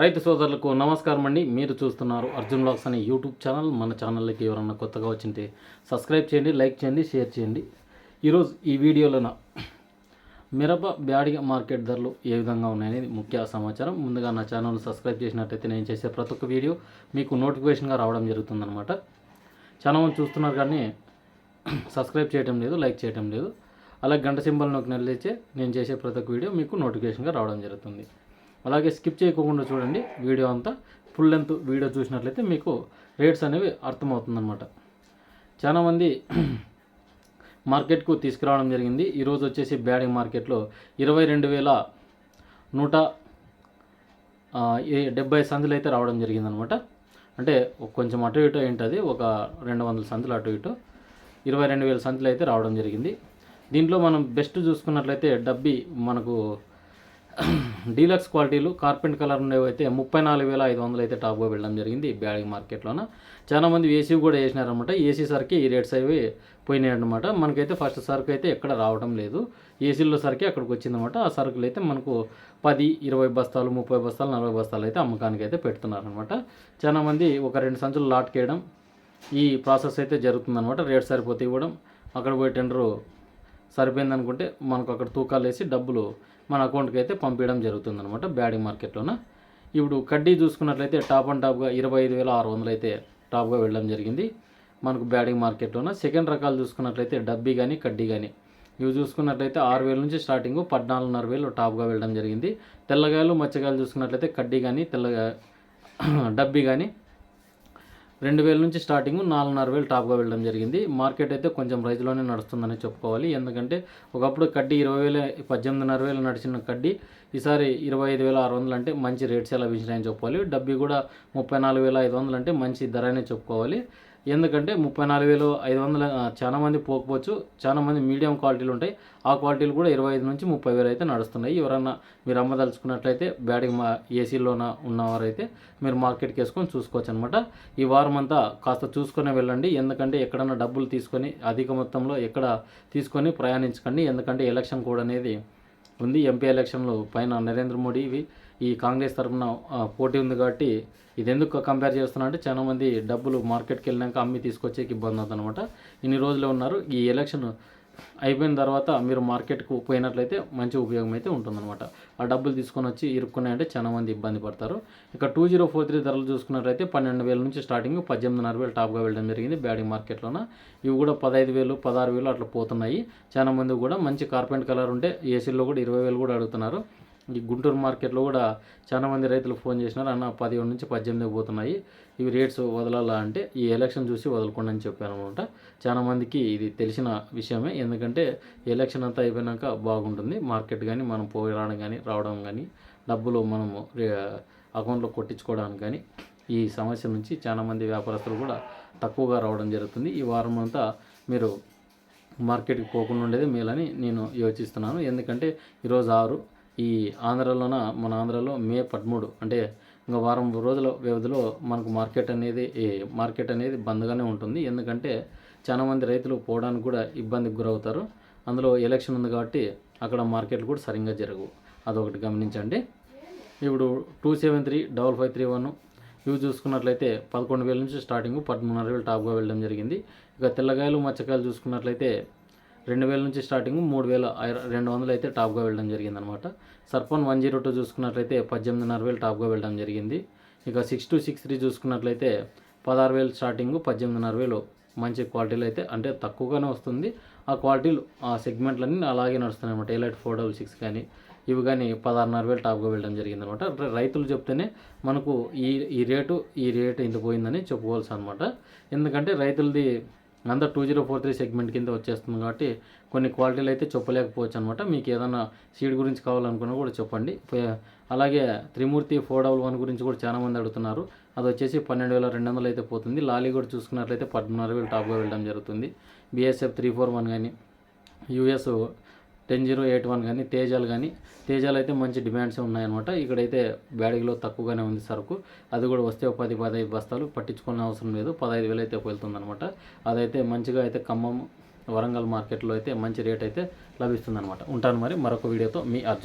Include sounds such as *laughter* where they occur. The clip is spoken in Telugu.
రైతు సోదరులకు నమస్కారం అండి మీరు చూస్తున్నారు అర్జున్ బ్లాగ్స్ అనే యూట్యూబ్ ఛానల్. మన ఛానల్కి ఎవరన్నా కొత్తగా వచ్చింటే సబ్స్క్రైబ్ చేయండి లైక్ చేయండి షేర్ చేయండి. ఈరోజు ఈ వీడియోలోన మిరప బ్యాడిగ మార్కెట్ ధరలు ఏ విధంగా ఉన్నాయనేది ముఖ్య సమాచారం. ముందుగా నా ఛానల్ సబ్స్క్రైబ్ చేసినట్టయితే నేను చేసే ప్రతి ఒక్క వీడియో మీకు నోటిఫికేషన్గా రావడం జరుగుతుందన్నమాట. ఛానల్ చూస్తున్నారు కానీ సబ్స్క్రైబ్ చేయటం లేదు లైక్ చేయటం లేదు. అలాగే గంట సింబల్ నొక్కి నెలలిచ్చే నేను చేసే ప్రతి ఒక్క వీడియో మీకు నోటిఫికేషన్గా రావడం జరుగుతుంది. అలాగే స్కిప్ చేయకుండా చూడండి వీడియో అంతా. ఫుల్ లెంత్ వీడియో చూసినట్లయితే మీకు రేట్స్ అనేవి అర్థమవుతుందన్నమాట. చాలామంది *clears throat* మార్కెట్కు తీసుకురావడం జరిగింది. ఈరోజు వచ్చేసి బ్యాడింగ్ మార్కెట్లో ఇరవై రెండు వేల నూట ఏ- డెబ్బై సందులు అయితే రావడం జరిగిందనమాట అంటే కొంచెం అటు ఇటు ఏంటది? ఒక రెండు వందల సందులు అటు ఇటు ఇరవై రెండు వేల సంతులు అయితే రావడం జరిగింది. దీంట్లో మనం బెస్ట్ చూసుకున్నట్లయితే డబ్బి మనకు డీలక్స్ క్వాలిటీలు కార్పెంట్ కలర్ ఉండేవైతే అయితే ముప్పై నాలుగు వేల ఐదు వందలు అయితే టాప్గా వెళ్ళడం జరిగింది బ్యాడింగ్ మార్కెట్లోన. చాలా మంది ఏసీ కూడా వేసినారనమాట ఏసీ సరికి ఈ రేట్స్ అవి పోయినాయి అనమాట మనకైతే ఫస్ట్ సరుకు అయితే ఎక్కడ రావడం లేదు. ఏసీలో సరికి అక్కడికి వచ్చిందనమాట ఆ సరుకులు అయితే మనకు పది ఇరవై బస్తాలు ముప్పై బస్తాలు నలభై బస్తాలు అయితే అమ్మకానికి అయితే పెడుతున్నారనమాట చాలా మంది ఒక రెండు సంచులు లాట్కేయడం ఈ ప్రాసెస్ అయితే జరుగుతుందనమాట రేట్ సరిపోతే ఇవ్వడం అక్కడ పోయి టెండరు సరిపోయింది అనుకుంటే మనకు అక్కడ తూకాలు వేసి డబ్బులు మన అకౌంట్కి అయితే పంపించడం జరుగుతుందనమాట బ్యాడింగ్ మార్కెట్లోన. ఇప్పుడు కడ్డీ చూసుకున్నట్లయితే టాప్ అండ్ టాప్గా ఇరవై ఐదు వేల ఆరు వందలు అయితే టాప్గా వెళ్ళడం జరిగింది. మనకు బ్యాడింగ్ మార్కెట్లోన సెకండ్ రకాలు చూసుకున్నట్లయితే డబ్బీ కానీ కడ్డీ కానీ ఇవి చూసుకున్నట్లయితే ఆరు వేల నుంచి స్టార్టింగ్ పద్నాలుగున్నర వేలు టాప్గా వెళ్ళడం జరిగింది. తెల్లగాయలు మచ్చగాయలు చూసుకున్నట్లయితే కడ్డీ కానీ తెల్లగా *clears throat* డబ్బీ కానీ రెండు వేల నుంచి స్టార్టింగ్ నాలుగున్నర వేలు టాప్గా వెళ్ళడం జరిగింది. మార్కెట్ అయితే కొంచెం రైతులోనే నడుస్తుందని చెప్పుకోవాలి. ఎందుకంటే ఒకప్పుడు కడ్డీ ఇరవై వేల పద్దెనిమిదిన్నర వేలు నడిచిన కడ్డీ ఈసారి ఇరవై ఐదు వేల ఆరు వందలు అంటే మంచి రేట్స్ ఎలా పెంచినాయని చెప్పుకోవాలి. డబ్బీ కూడా ముప్పై నాలుగు వేల ఐదు వందలు అంటే మంచి ధర అనే చెప్పుకోవాలి. ఎందుకంటే ముప్పై నాలుగు వేలు ఐదు వందల చాలా మంది పోకపోవచ్చు. చాలా మంది మీడియం క్వాలిటీలు ఉంటాయి. ఆ క్వాలిటీలు కూడా ఇరవై ఐదు నుంచి ముప్పై వేలు అయితే నడుస్తున్నాయి. ఎవరన్నా మీరు అమ్మదలుచుకున్నట్లయితే బ్యాటింగ్ మా ఏసీలోన ఉన్నవారైతే మీరు మార్కెట్కి వేసుకొని చూసుకోవచ్చు అనమాట ఈ వారం అంతా కాస్త చూసుకొని వెళ్ళండి. ఎందుకంటే ఎక్కడన్నా డబ్బులు తీసుకొని అధిక మొత్తంలో ఎక్కడ తీసుకొని ప్రయాణించకండి. ఎందుకంటే ఎలక్షన్ కోడ్ అనేది ఉంది. ఎంపీ ఎలక్షన్లు పైన నరేంద్ర మోడీ ఇవి ఈ కాంగ్రెస్ తరఫున పోటీ ఉంది కాబట్టి ఇది ఎందుకు కంపేర్ చేస్తున్నా అంటే చాలా మంది డబ్బులు మార్కెట్కి వెళ్ళినాక అమ్మి తీసుకొచ్చేకి ఇబ్బంది అవుతుంది అనమాట ఇన్ని రోజులు ఉన్నారు. ఈ ఎలక్షన్ అయిపోయిన తర్వాత మీరు మార్కెట్కు పోయినట్లయితే మంచి ఉపయోగం అయితే ఉంటుందన్నమాట. ఆ డబ్బులు తీసుకొని వచ్చి ఇరుక్కున్నాయంటే చాలా మంది ఇబ్బంది పడతారు. ఇక టూ జీరో ఫోర్ త్రీ ధరలు చూసుకున్నట్లయితే పన్నెండు వేల నుంచి స్టార్టింగ్ పద్దెనిమిదిన్నర వేలు టాప్గా వెళ్ళడం జరిగింది బ్యాడింగ్ మార్కెట్లోన. ఇవి కూడా పదహైదు వేలు పదహారు వేలు అట్లా పోతున్నాయి. చాలా మంది కూడా మంచి కార్పెంట్ కలర్ ఉంటే ఏసీలో కూడా ఇరవై వేలు కూడా అడుగుతున్నారు. ఈ గుంటూరు మార్కెట్లో కూడా చాలా మంది రైతులు ఫోన్ చేసినారు అన్న పదిహేడు నుంచి పద్దెనిమిది పోతున్నాయి ఇవి రేట్స్ వదలాలా? అంటే ఈ ఎలక్షన్ చూసి వదలకుండా అని చెప్పాను అనమాట చాలామందికి ఇది తెలిసిన విషయమే. ఎందుకంటే ఎలక్షన్ అంతా అయిపోయినాక బాగుంటుంది. మార్కెట్ కానీ మనం పోయి రావడం కానీ రావడం కానీ డబ్బులు మనము అకౌంట్లో కొట్టించుకోవడానికి కానీ ఈ సమస్య నుంచి చాలా మంది వ్యాపారస్తులు కూడా తక్కువగా రావడం జరుగుతుంది. ఈ వారం అంతా మీరు మార్కెట్కి పోకుండా ఉండేది మేలని నేను యోచిస్తున్నాను. ఎందుకంటే ఈరోజు ఆరు ఈ ఆంధ్రలోన? మన ఆంధ్రలో మే పదమూడు. అంటే ఇంకా వారం రోజుల వ్యవధిలో మనకు మార్కెట్ అనేది మార్కెట్ అనేది బంద్గానే ఉంటుంది. ఎందుకంటే చాలా మంది రైతులు పోవడానికి కూడా ఇబ్బందికి గురవుతారు. అందులో ఎలక్షన్ ఉంది కాబట్టి అక్కడ మార్కెట్లు కూడా సరిగ్గా జరగవు. అదొకటి గమనించండి. ఇప్పుడు two seven three double five three one ఇవి చూసుకున్నట్లయితే పదకొండు వేల నుంచి స్టార్టింగ్ పదమూడున్నర వేలు టాప్గా వెళ్ళడం జరిగింది. ఇక తెల్లగాయలు మచ్చకాయలు చూసుకున్నట్లయితే రెండు వేల నుంచి స్టార్టింగ్ మూడు వేల రెండు వందలు అయితే టాప్గా వెళ్ళడం జరిగింది అనమాట సర్పన్ వన్ జీరో టూ చూసుకున్నట్లయితే పద్దెనిమిదిన్నర వేలు టాప్గా వెళ్ళడం జరిగింది. ఇక సిక్స్ టూ సిక్స్ త్రీ చూసుకున్నట్లయితే పదహారు వేలు స్టార్టింగ్ పద్దెనిమిదిన్నర వేలు మంచి క్వాలిటీలు అయితే అంటే తక్కువగానే వస్తుంది. ఆ క్వాలిటీలు ఆ సెగ్మెంట్లన్నీ అలాగే నడుస్తున్నాయి అనమాట ఎలైట్ ఫోర్ డబుల్ సిక్స్ కానీ ఇవి కానీ పదహారున్నర వేలు టాప్గా వెళ్ళడం జరిగింది అనమాట రైతులు చెప్తేనే మనకు ఈ ఈ రేటు ఈ రేటు ఇంత పోయిందని చెప్పుకోవాల్సి అనమాట ఎందుకంటే రైతులది అంతా two zero four three segment కింద వచ్చేస్తుంది కాబట్టి కొన్ని క్వాలిటీలు అయితే చెప్పలేకపోవచ్చు అనమాట మీకు ఏదైనా సీడ్ గురించి కావాలనుకున్నా కూడా చెప్పండి. అలాగే త్రిమూర్తి ఫోర్ డబల్ వన్ గురించి కూడా చాలా మంది అడుగుతున్నారు. అది వచ్చేసి పన్నెండు వేల రెండు వందలు అయితే పోతుంది. లాలీ కూడా చూసుకున్నట్లయితే పద్నాలుగు వేలు టాప్గా వెళ్ళడం జరుగుతుంది. బిఎస్ఎఫ్ త్రీ ఫోర్ వన్ కానీ US ten zero eight one కానీ తేజాలు కానీ తేజాలు అయితే మంచి డిమాండ్స్ ఉన్నాయన్నమాట. ఇక్కడైతే బ్యాడగిలో తక్కువగానే ఉంది సరుకు. అది కూడా వస్తే ఒక పది పదహైదు బస్తాలు పట్టించుకునే అవసరం లేదు. పదహైదు వేలు అయితే వెళ్తుందనమాట అదైతే మంచిగా అయితే ఖమ్మం వరంగల్ మార్కెట్లో అయితే మంచి రేట్ అయితే లభిస్తుందనమాట ఉంటాను మరి మరొక వీడియోతో మీ అర్జున్